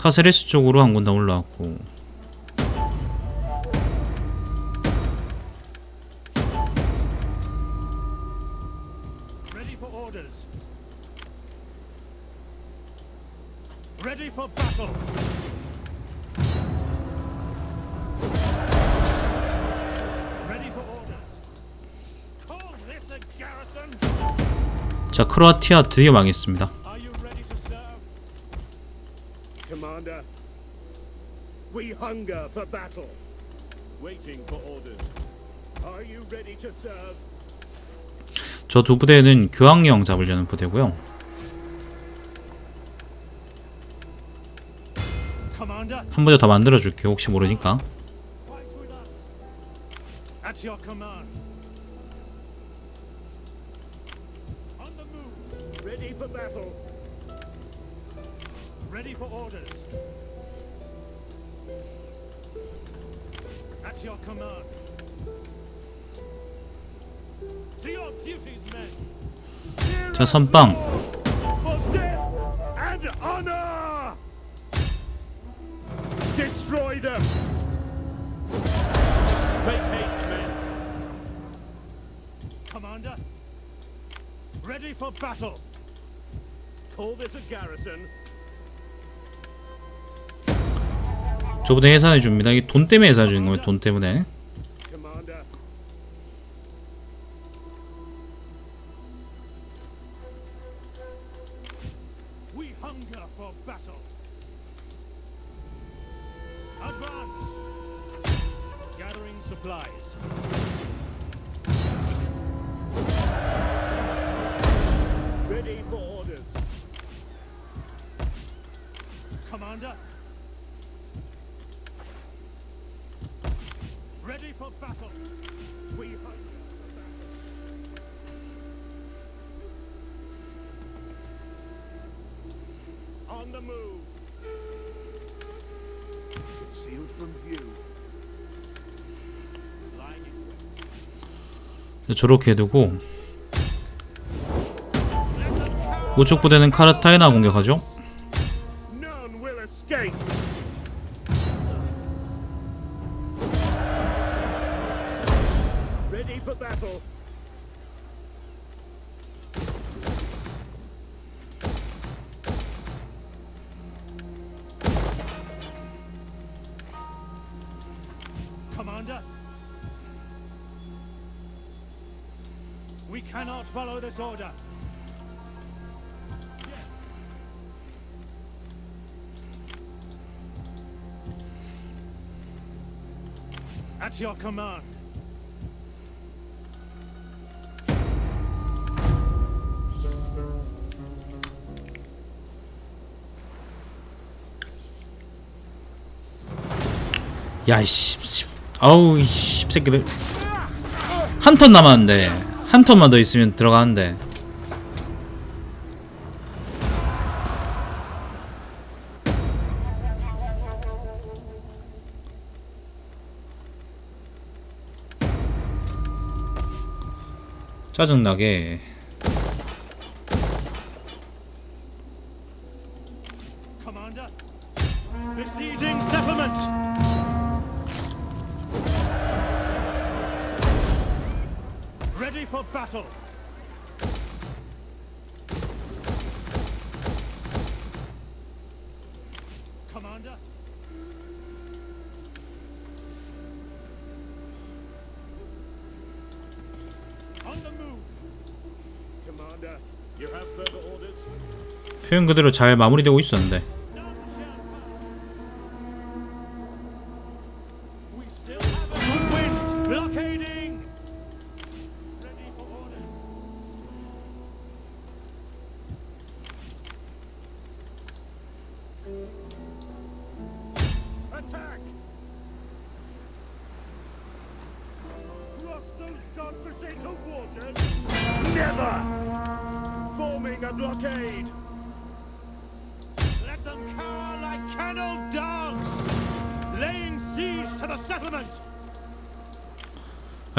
카세레스 쪽으로 한 군단 올라왔고. 자 크로아티아 드디어 망했습니다. Are you ready to serve? Commander, we hunger for battle. Waiting for orders. Are you ready to serve? 저 두 부대는 교황령 잡으려는 부대고요. 한 부대 더 만들어 줄게요. 혹시 모르니까. At your command. On the move. Ready for battle. Ready for orders. At your command. To your duties, men. 자 선빵 For death and honor! Destroy them! Make haste, men. Commander. Ready for battle. Call this a garrison. 저 부대 해산해 줍니다. 이게 돈 때문에 해산해 주는 거예요. 돈 때문에. Orders. Commander. On the move. Concealed from view. 저렇게 해두고 우측 부대는 카르타헤나 공격하죠. Commander. We cannot follow this order. At your command. 야이씨, 씨. 아우 이씨 새끼들. 한 턴 남았는데 한 턴만 더 있으면 들어가는데. 짜증나게 for battle. Commander. On the move. Commander, you have further orders? 표현 그대로 잘 마무리되고 있었는데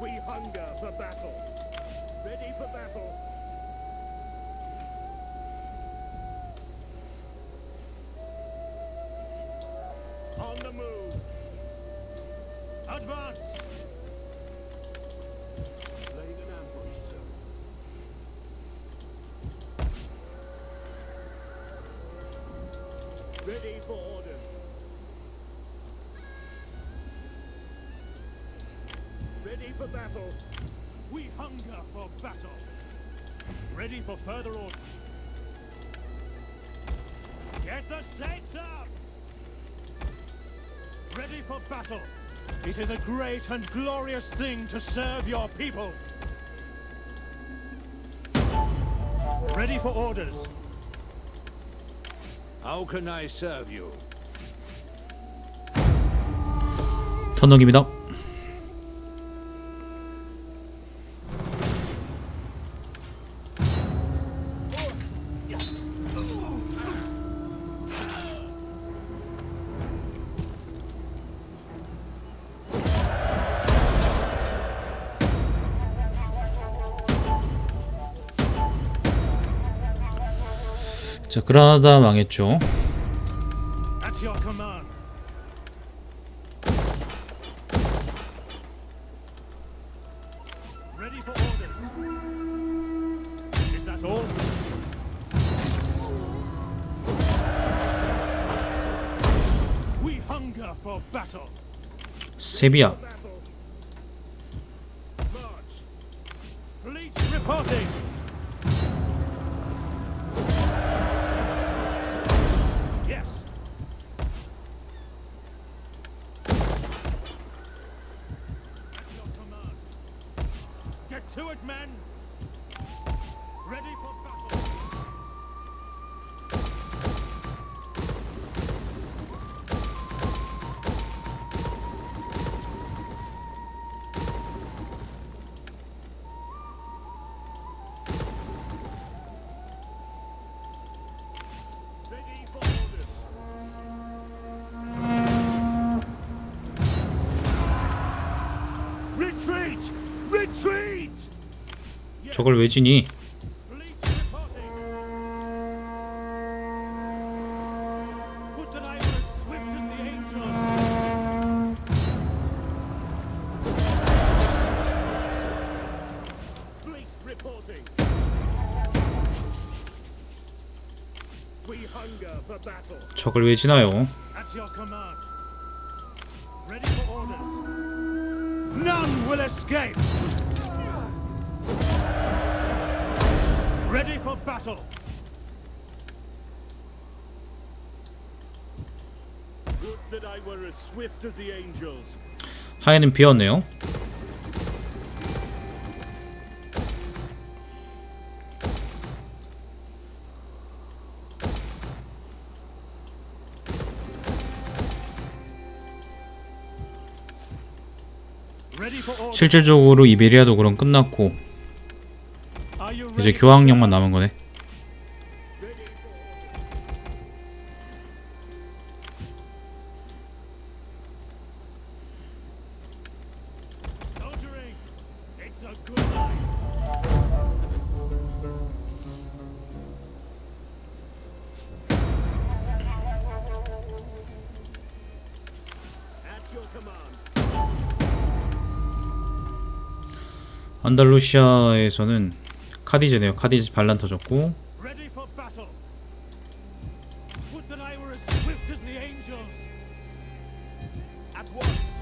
We hunger for battle. Ready for battle. On the move. Advance. for battle. We hunger for battle. Ready for further orders. Get the stakes up. Ready for battle. It is a great and glorious thing to serve your people. Ready for orders. How can I serve you? 턴넘깁니다. 자, 그라나다 망했죠. Command. man. Hunger for battle. 저걸 왜 지나요? Ready for battle. Would that I were as swift as the angels. 하에는 비었네요. Ready for orders. 실질적으로 이베리아도 그럼 끝났고 이제 교황령만 남은 거네. 안달루시아에서는 카디제네요. 카디제 반란 터졌고 Ready for battle. Would that I were as swift as the angels. At once.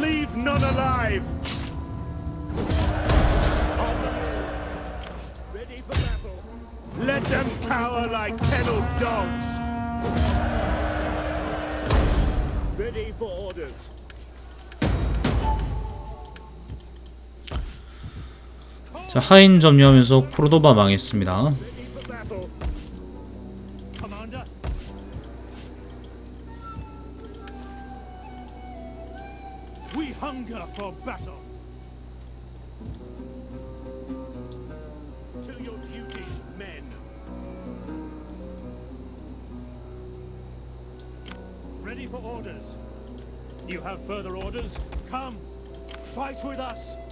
Leave none alive. On the move. Ready for battle. Let them cower like kennelled dogs. Ready for orders. 자, 하인 점유하면서 코르도바 망했습니다. Ready for orders. You have further orders? Come, fight with us!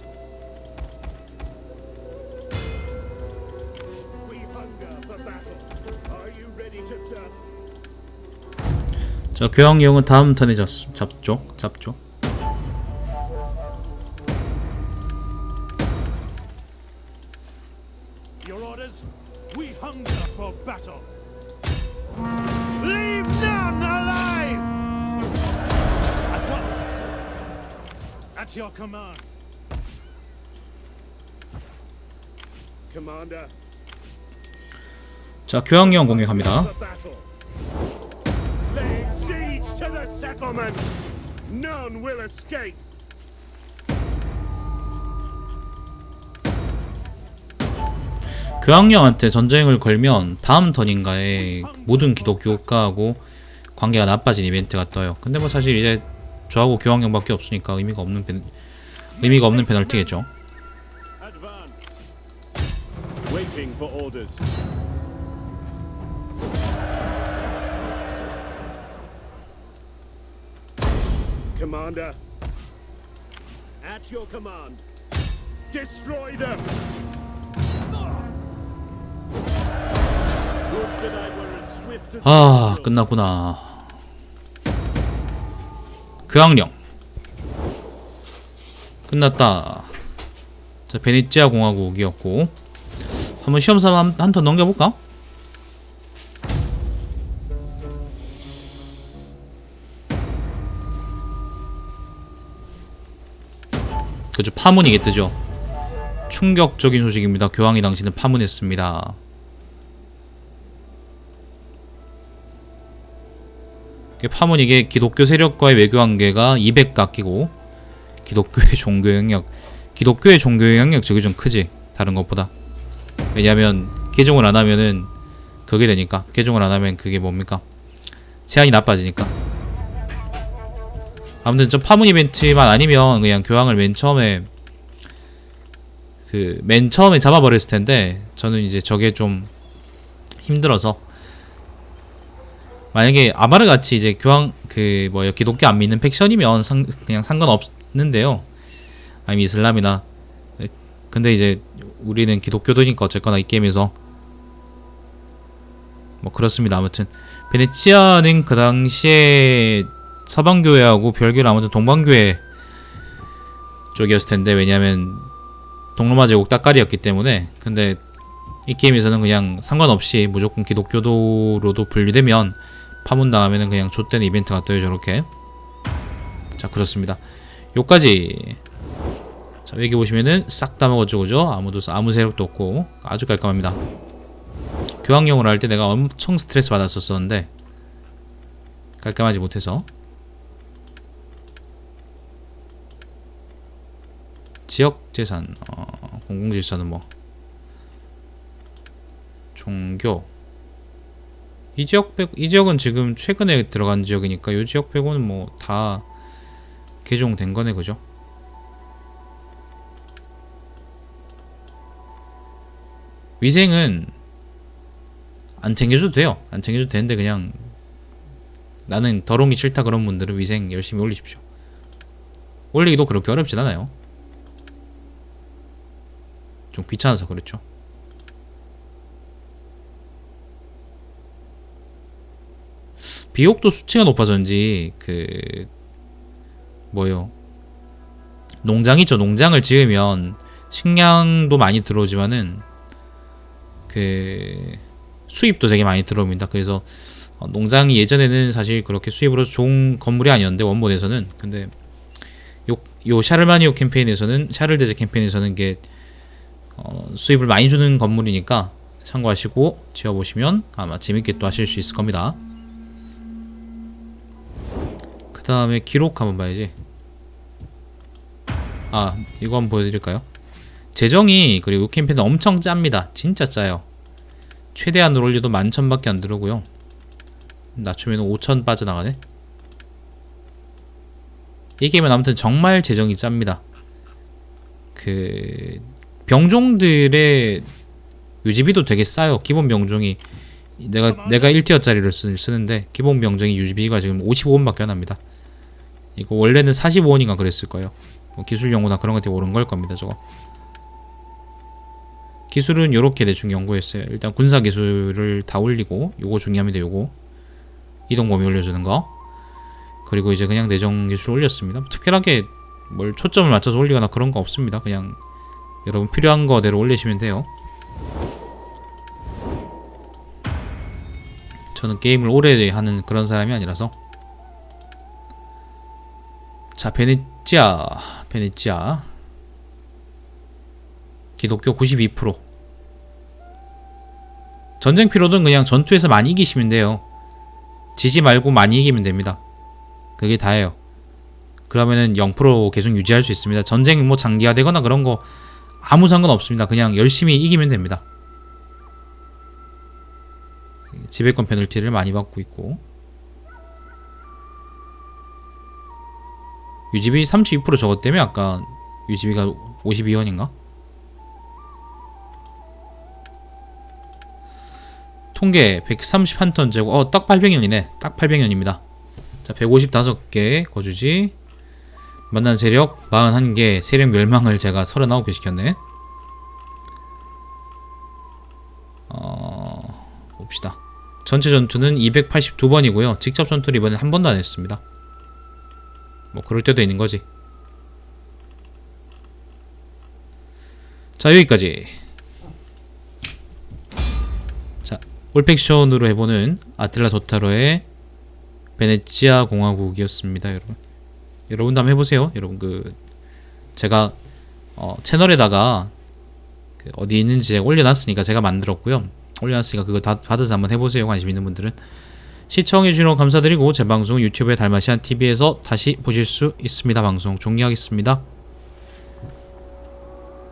자 교황용은 다음 턴에 잡, 잡죠? 잡죠? Your orders? We hunger for battle. Leave none alive! At once. At your command. Commander, 자 교황용 공격합니다. 교황령한테 전쟁을 걸면 다음 턴인가에 모든 기독교 국가하고 관계가 나빠진 이벤트가 떠요. 근데 뭐 사실 이제 저하고 교황령밖에 없으니까 의미가 없는 ペ, 의미가 없는 페널티겠죠. Commander, at your command, destroy them. 아 끝났구나. 교황령 끝났다. 자 베네치아 공화국이었고 한번 시험 삼아 한턴 넘겨볼까? 그죠 파문이게 뜨죠. 충격적인 소식입니다. 교황이 당신은 파문했습니다. 파문 이게 기독교 세력과의 외교 관계가 200 깎이고 기독교의 종교 영역 기독교의 종교 영역 저게 좀 크지 다른 것보다 왜냐하면 개종을 안 하면은 그게 되니까 개종을 안 하면 그게 뭡니까 제한이 나빠지니까 아무튼 저 파문 이벤트만 아니면 그냥 교황을 맨 처음에 그 맨 처음에 잡아버렸을 텐데 저는 이제 저게 좀 힘들어서 만약에 아바르 같이 이제 교황 그 뭐야 기독교 안 믿는 팩션이면 상, 그냥 상관없는데요. 아니면 이슬람이나 근데 이제 우리는 기독교도니까 어쨌거나 이 게임에서 뭐 그렇습니다. 아무튼 베네치아는 그 당시에 서방교회하고 별개로 아무튼 동방교회 쪽이었을 텐데 왜냐하면 동로마 제국 따까리였기 때문에. 근데 이 게임에서는 그냥 상관없이 무조건 기독교도로도 분류되면 파문당하면은 그냥 좆된 이벤트가 떠요 저렇게. 자 그렇습니다. 요까지. 자 여기 보시면은 싹 다 먹었죠 그죠? 아무도 아무 세력도 없고 아주 깔끔합니다. 교황용으로 할 때 내가 엄청 스트레스 받았었었는데 깔끔하지 못해서 지역 재산 어, 공공 질서는 뭐 종교 이 지역 빼, 이 지역은 지금 최근에 들어간 지역이니까 이 지역 빼고는 뭐 다 개종된 거네 그죠? 위생은 안 챙겨줘도 돼요. 안 챙겨줘도 되는데 그냥 나는 더러운 게 싫다 그런 분들은 위생 열심히 올리십시오. 올리기도 그렇게 어렵진 않아요. 좀 귀찮아서 그렇죠. 비옥도 수치가 높아졌는지 그 뭐요? 농장 있죠. 농장을 지으면 식량도 많이 들어오지만은 그 수입도 되게 많이 들어옵니다. 그래서 어, 농장이 예전에는 사실 그렇게 수입으로 좋은 건물이 아니었는데 원본에서는. 근데 요, 요 샤르마니오 캠페인에서는 샤를데제 캠페인에서는 이게 어, 수입을 많이 주는 건물이니까 참고하시고 지어보시면 아마 재밌게 또 하실 수 있을 겁니다. 그 다음에 기록 한번 봐야지. 아 이거 한번 보여드릴까요? 재정이 그리고 이 캠페인은 엄청 짭니다. 진짜 짜요. 최대한으로 올려도 만천밖에 안 들어오고요. 낮추면 5천 빠져나가네. 이 게임은 아무튼 정말 재정이 짭니다. 그 병종들의 유지비도 되게 싸요. 기본 병종이 내가 내가 1티어짜리를 쓰, 쓰는데 기본 병종이 유지비가 지금 55원밖에 안 합니다. 이거 원래는 45원인가 그랬을 거예요. 뭐 기술 연구나 그런 것 때문에 오른 걸 겁니다. 저거. 기술은 요렇게 대충 연구했어요. 일단 군사 기술을 다 올리고 요거 중요합니다. 요거 이동 범위 올려주는 거. 그리고 이제 그냥 내정 기술 올렸습니다. 특별하게 뭘 초점을 맞춰서 올리거나 그런 거 없습니다. 그냥 여러분 필요한 거대로 올리시면 돼요. 저는 게임을 오래 하는 그런 사람이 아니라서. 자 베네치아 베네치아. 기독교 92% 전쟁 피로는 그냥 전투에서 많이 이기시면 돼요. 지지 말고 많이 이기면 됩니다. 그게 다예요. 그러면은 0% 계속 유지할 수 있습니다. 전쟁이 뭐 장기화되거나 그런 거 아무 상관없습니다. 그냥 열심히 이기면 됩니다. 지배권 페널티를 많이 받고 있고. 유지비 32% 적었다며 아까 유지비가 52원인가? 통계 131톤 재고 어딱 800년이네. 딱 800년입니다. 자 155개 거주지 만난 세력 41개 세력 멸망을 제가 39개 시켰네 어... 봅시다 전체 전투는 282번이고요 직접 전투를 이번엔 한 번도 안 했습니다 뭐 그럴 때도 있는 거지. 자 여기까지. 자 올팩션으로 해보는 아틀라 도타로의 베네치아 공화국이었습니다, 여러분. 여러분도 한번 해보세요, 여러분 그 제가 어, 채널에다가 그 어디 있는지 올려놨으니까 제가 만들었고요. 올려놨으니까 그거 다 받아서 한번 해보세요, 관심 있는 분들은. 시청해주셔서 감사드리고 제 방송 유튜브에 달마시안 TV에서 다시 보실 수 있습니다. 방송 종료하겠습니다.